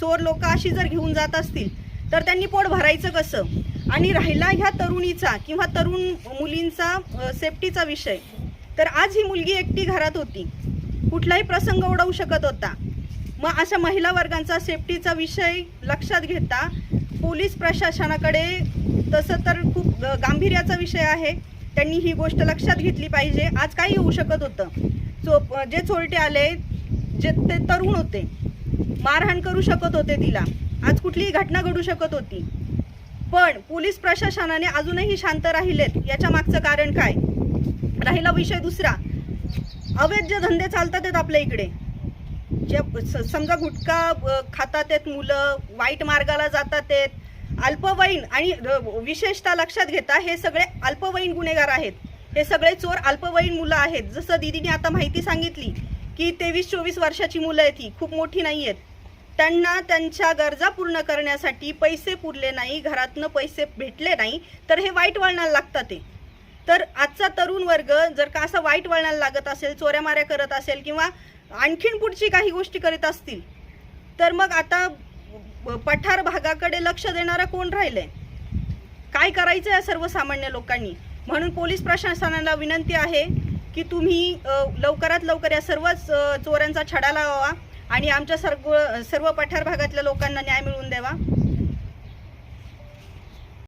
चोर लोक अशी जर घेऊन जात असतील तर त्यांनी पोट भरायचं कसं? आणि राहिला ह्या तरुणीचा किंवा तरुण मुलींचा सेफ्टीचा विषय तर आज ही मुलगी एकटी घरात होती. कुठलाही प्रसंग ओढवू शकत होता. मग अशा महिला वर्गांचा सेफ्टीचा विषय लक्षात घेता पोलीस प्रशासनाकडे तसं तर खूप गांभीर्याचा विषय आहे. त्यांनी ही गोष्ट लक्षात घेतली पाहिजे. आज काही होऊ शकत होतं. चो जे चोरटे आले जे ते तरुण होते मारहाण करू शकत होते तिला. आज कुठलीही घटना घडू शकत होती. पण पोलीस प्रशासनाने अजूनही शांत राहिलेत. याच्या मागचं कारण काय? राहिला विषय दुसरा. अवैध जे धंदे चालतात आहेत आपल्या इकडे. जे स- समजा गुटखा खातात आहेत मुलं वाईट मार्गाला जातात आहेत. अल्पवयीन आणि विशेषतः लक्षात घेता हे सगळे अल्पवयीन गुन्हेगार आहेत. हे सगळे चोर अल्पवयीन मुलं आहेत. जसं दिदीने आता माहिती सांगितली की तेवीस चोवीस वर्षाची मुलं आहेत ही. खूप मोठी नाही आहेत. त्यांना त्यांच्या गरजा पूर्ण करण्यासाठी पैसे पुरले नाही घरातनं पैसे भेटले नाही तर हे वाईट वळणाला लागतात ते. तर आजचा तरुण वर्ग जर का असं वाईट वळणाला लागत असेल चोऱ्यामाऱ्या करत असेल किंवा आणखीन पुढची काही गोष्टी करीत असतील तर मग आता पठार भागाकडे लक्ष देणारा कोण राहिलंय? काय करायचं या सर्वसामान्य लोकांनी? म्हणून पोलीस प्रशासनाला विनंती आहे की तुम्ही लवकरात लवकर या सर्वच चोरांचा छडा लावावा आणि आमच्या सर्व सर्व पठार भागातल्या लोकांना न्याय मिळवून द्यावा.